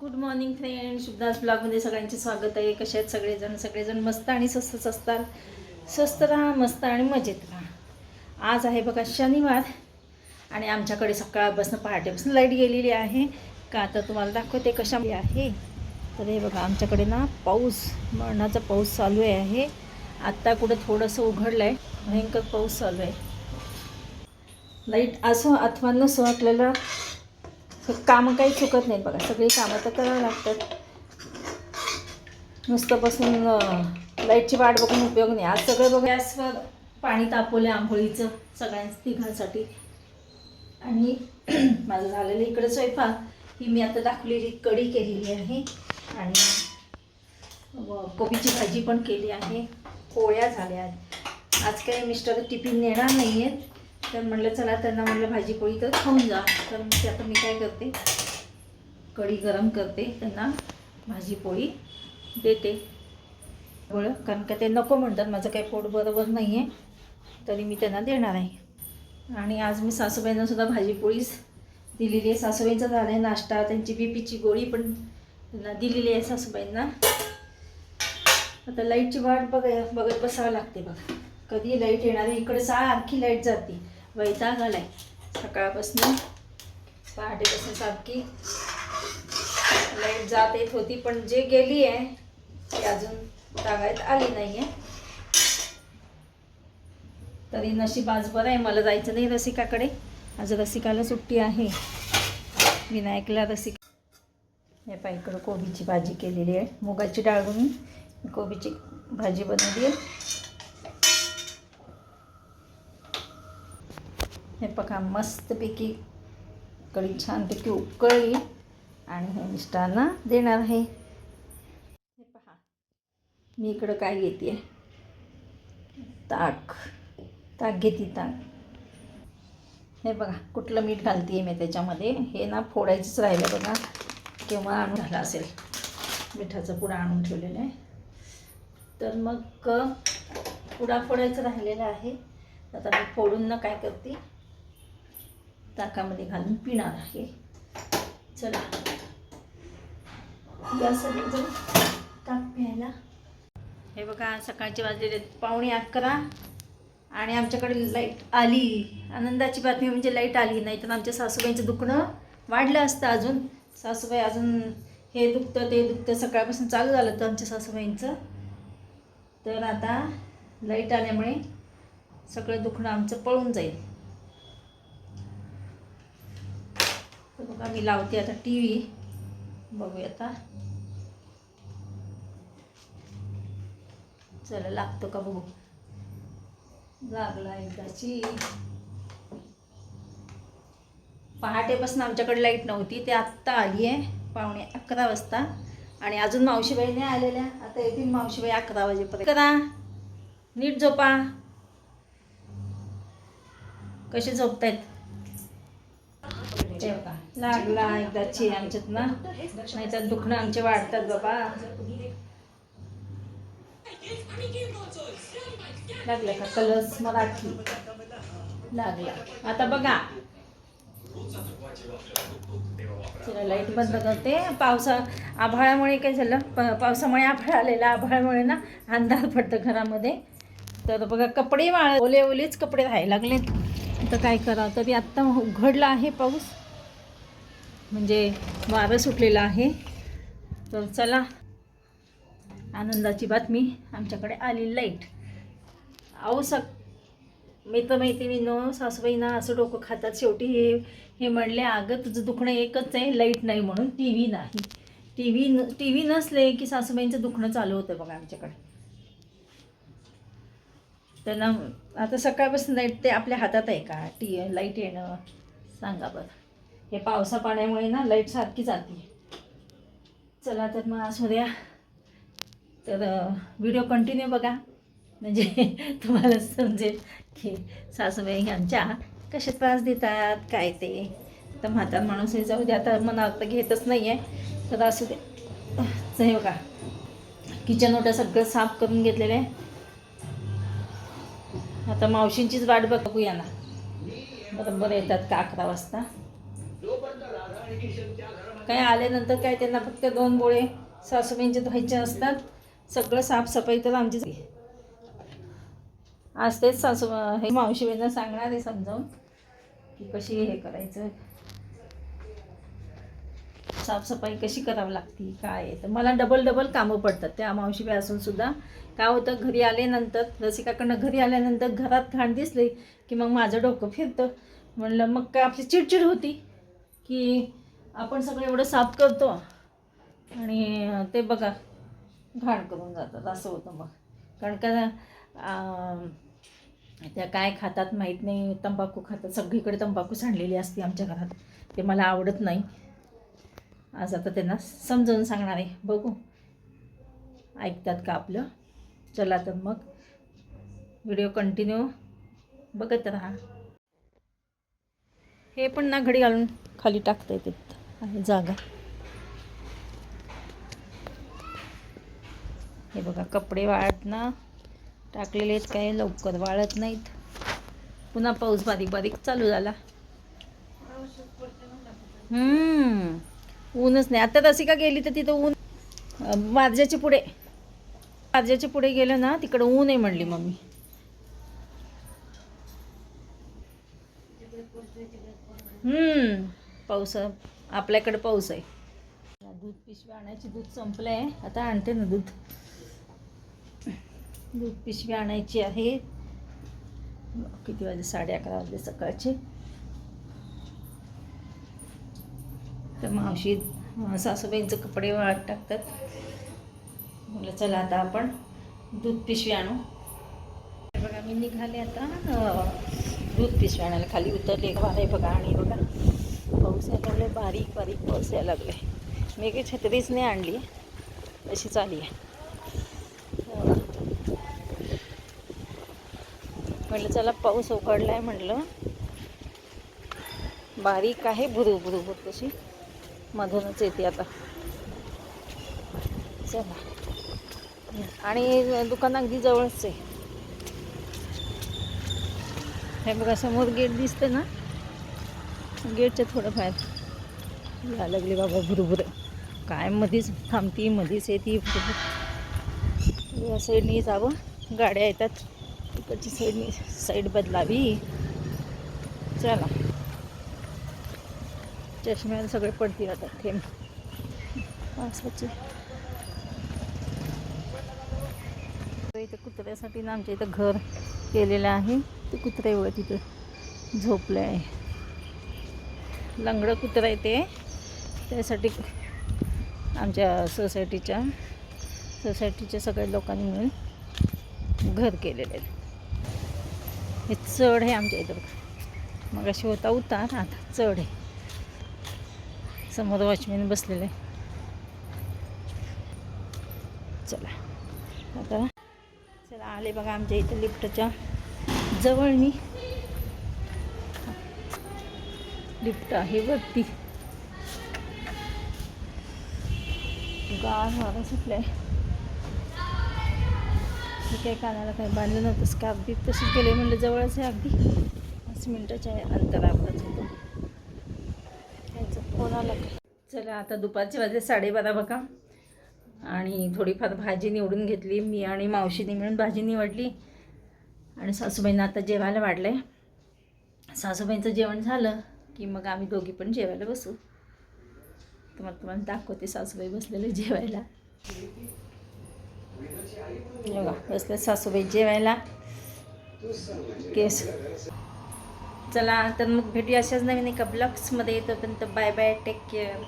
Good morning friend शुभदास ब्लॉगमध्ये सगळ्यांचे स्वागत आहे. कसे आहेत सगळेजण? सगळेजण मस्त आणि स्वस्तच असतात. स्वस्त राहा मस्त आणि मजेत राहा. आज आहे बघा शनिवार आणि आमच्याकडे सकाळपासून पहाटेपासून लाइट गेलेली आहे. का तर तुम्हाला दाखवते कशामध्ये आहे. तर हे बघा आमच्याकडे ना पाऊस मरणाचा पाऊस चालू आहे. आत्ता कुठं थोडंसं उघडलं आहे भयंकर पाऊस चालू आहे. लाइट असो अथवा नसो आपल्याला कामं काही चुकत नाहीत बघा. सगळी कामं तर करावं लागतात. नुसतं बसून लाईटची वाट बघून उपयोग नाही. आज सगळं बघा गॅसवर पाणी तापवलं आंघोळीचं सगळ्यांच तिघांसाठी. आणि माझं झालेलं इकडं स्वयंपाक. ही मी आता दाखवलेली कढी केलेली आहे. आणि कोबीची भाजी पण केली आहे. पोळ्या झाल्या. आहेत आज काही मिस्टर टिफिन नेणार नाही आहेत तर म्हटलं चला त्यांना म्हटलं भाजी पोळी तर खाऊन जा. तर मग ते आता मी काय करते कढी गरम करते त्यांना भाजी पोळी देते. बरं कारण का ते नको म्हणतात माझं काही पोट बरोबर नाही आहे तरी मी त्यांना देणार आहे. आणि आज मी सासूबाईंना सुद्धा भाजी पोळीच दिलेली आहे. सासूबाईंचा झाला आहे नाश्ता त्यांची बी पीची गोळी पण त्यांना दिलेली आहे सासूबाईंना. आता लाईटची वाट बघ बघत बसावं लागते बघा. कधी लाइट येणार आहे? इकडे सारखी लाइट जाते. वैताग आलाय. सकाळपासून पहाटेपासून सारखी लाइट जात येत होती पण जे गेली आहे ती अजून तागायत आली नाही आहे तरी नशीब आज बरं आहे मला जायचं नाही रसिकाकडे. आज रसिकाला सुट्टी आहे. विनायकला रसिक हे पहा इकडं कोबीची भाजी केलेली आहे. मुगाची डाळ मी कोबीची भाजी बनवली आहे. हे बघा मस्तपैकी कढी छानपैकी उकळली आणि हे मिष्टांना देणार आहे. हे पहा मी इकडं काय घेते ताक ताक घेते ताक. हे बघा कुठलं मीठ घालते मी त्याच्यामध्ये? हे ना फोडायचंच राहिलं बघा केव्हा आणून झालं असेल. मिठाचं पुडा आणून ठेवलेलं आहे. तर मग पुडा फोडायचं राहिलेलं आहे. आता मी फोडून ना काय करते? ताकामध्ये घालून पिणार आहे. चला. या सगळेजण ताक प्यायला. हे बघा सकाळचे वाजलेले पाहुणे पावणे अकरा. आणि आमच्याकडे लाइट आली. आनंदाची बातमी म्हणजे लाइट आली. नाही तर आमच्या सासूबाईंचं दुखणं वाढलं असतं अजून. सासूबाई अजून हे दुखतं ते दुखतं. सकाळपासून चालू झालं होतं आमच्या सासूबाईंचं. तर आता लाइट आल्यामुळे सगळं दुखणं आमचं पळून जाईल. बघा मी लावते आता टी व्ही बघूया आता. चला लागतो का बघू? लागला एकदाची. पहाटेपासून आमच्याकडे लाइट नव्हती ते आत्ता आली आहे. पावणे अकरा वाजता. आणि अजून मावशीबाई नाही आलेल्या. आता येतील मावशीबाई अकरा वाजेपर्यंत. करा. नीट झोपा. कसे झोपतायत? ते बघा लागला एकदाची आमच्यात ना. नाही तर दुखणं आमचे वाढतात बाबा. लागलं का? कलर्स मराठी. लागला. आता बघा. लाइट बंद करते. पावसा आभाळामुळे काय झालं? प पावसामुळे आभाळ आलेला. आभाळामुळे ना अंधार पडतं घरामध्ये. तर बघा कपडे वाळ ओले ओलेच कपडे राहायला लागलेत. तर काय करावं तरी आत्ता उघडला आहे पाऊस. म्हणजे वारं सुटलेलं आहे. तर चला. आनंदाची बातमी. आमच्याकडे आली लाइट. अहो सक मित्रमैत्रिणीनं सासूबाईंना असं डोकं खातात. शेवटी हे हे म्हणले अगं तुझं दुखणं एकच आहे लाइट नाही म्हणून टी व्ही नाही. टी व्ही न टी व्ही नसले की सासूबाईंचं दुखणं चालू होतं बघा आमच्याकडे. त्यांना आता सकाळपासून लाइट ते आपल्या हातात आहे का? टी लाइट येणं. सांगा बरं. हे पावसा पाण्यामुळे ना लाइट सारखी जाते. चला तर मग असू द्या तर व्हिडिओ कंटिन्यू बघा. म्हणजे तुम्हाला समजेल की सासूबाई आमच्या कसे त्रास देतात काय ते. तर म्हातार माणूस हे जाऊ द्या आता मनात तर घेतच नाही आहे तर असू द्या हे बघा. किचन ओटा सगळं साफ करून घेतलेलं आहे. आता मावशींचीच वाट बघूया ना बरोबर येतात का अकरा वाजता. काय आल्यानंतर काय त्यांना फक्त दोन बोळे सासूबाईंचे धुवायचे असतात. सगळं साफसफाई तर आमची आज तेच सासू हे मावशीबाईंना सांगणार आहे समजावून की कशी हे करायचं. साफसफाई कशी करावी लागती काय आहे. तर मला डबल डबल कामं पडतात. त्या मावशीबाई असून सुद्धा काय होतं घरी आल्यानंतर रसिकाकडनं घरी आल्यानंतर घरात घाण दिसली की मग माझं डोकं फिरतं. म्हणलं मग काय आपली चिडचिड होती. की आपण सगळं एवढं साफ करतो आणि ते बघा घाण करून जातात असं होतं मग. कारण का त्या काय खातात माहीत नाही तंबाखू खातात. सगळीकडे तंबाखू सांडलेली असते आमच्या घरात. ते मला आवडत नाही. आज आता त्यांना समजावून सांगणार आहे. बघू. ऐकतात का आपलं? चला तर मग. व्हिडिओ कंटिन्यू बघत राहा. हे पण ना घडी घालून खाली टाकता येते आहे जागा. हे बघा कपडे वाळत ना टाकलेले आहेत काय लवकर वाळत नाहीत. पुन्हा पाऊस बारीक बारीक चालू झाला. हम्म ऊनच नाही. आता तशी का गेली तर तिथं ऊन अं, वारज्याच्या पुढे. वारज्याच्या पुढे गेलं ना तिकडं ऊन आहे म्हणली मम्मी. हम्म पाऊस आपल्याकडे पाऊस आहे. दूध पिशवी आणायची दूध संपलं आहे आता आणते ना दूध. दूध पिशवी आणायची आहे. किती वाजले? साडे अकरा वाजले सकाळचे. तर मावशी सासूबाईंचं सासूबाईंचे कपडे वाळत टाकतात. म्हटलं चला आता आपण दूध पिशवी आणू. बघा मी निघाले आता दूध पिशवी आणायला खाली उतरले. आहे बघा आणि बघा. पाऊस यायला लागले बारीक बारीक पाऊस यायला लागले मी काही छत्रीच नाही आणली. अशीच आली आहे. म्हटलं चला पाऊस उघडला आहे म्हटलं. बारीक आहे भुरू भुरू भुरू तशी. मधूनच येते आता. चला. आणि दुकान अगदी जवळच आहे. हे बघा समोर गेट दिसतं ना? गेटच्या थोडं बाहेर या लागली बाबा भुरभुर. काय मधीच थांबती मधीच येते या साईडनी जावं. गाड्या येतात. तिकडची साईडनी साईड बदलावी. चला. चष्म्याला सगळे पडतील आता थेंब. पावसाचे इथं कुत्र्यासाठी ना आमच्या इथं घर. केलेलं आहे. ते कुत्रे एवढं तिथं झोपलं आहे. लंगडं कुत्रं आहे ते. त्यासाठी आमच्या सोसायटीच्या सोसायटीच्या सगळ्या लोकांनी मिळून घर केलेलं आहे. हे चढ आहे आमच्या इथं मग अशी होता उतार आता चढ आहे. समोर वॉचमॅन बसलेले आहे. चला. आता आले बघा आमच्या इथं लिफ्टच्या. जवळ मी. लिफ्ट आहे वरती. गार वारा सुटलाय. मी काही कानाला काही बांधलं नव्हतं स्कार्फ बी तशीच गेले म्हणलं जवळच आहे अगदी. पाच मिनटाच्या अंतरावरच होतो. त्यांचा फोन आला. चला आता दुपारचे वाजले साडेबारा बघा. आणि थोडीफार भाजी निवडून घेतली. मी आणि मावशीने मिळून भाजी निवडली. आणि सासूबाईंना आता जेवायला वाढलं आहे सासूबाईंचं जेवण झालं की मग आम्ही दोघी पण जेवायला बसू. तुम्हाला तुम्हाला दाखवते सासूबाई बसलेले जेवायला. हे बघा बसले सासूबाई जेवायला. केस. चला तर मग भेटूया अशाच नवीन एका ब्लॉग्समध्ये तर बाय बाय टेक केअर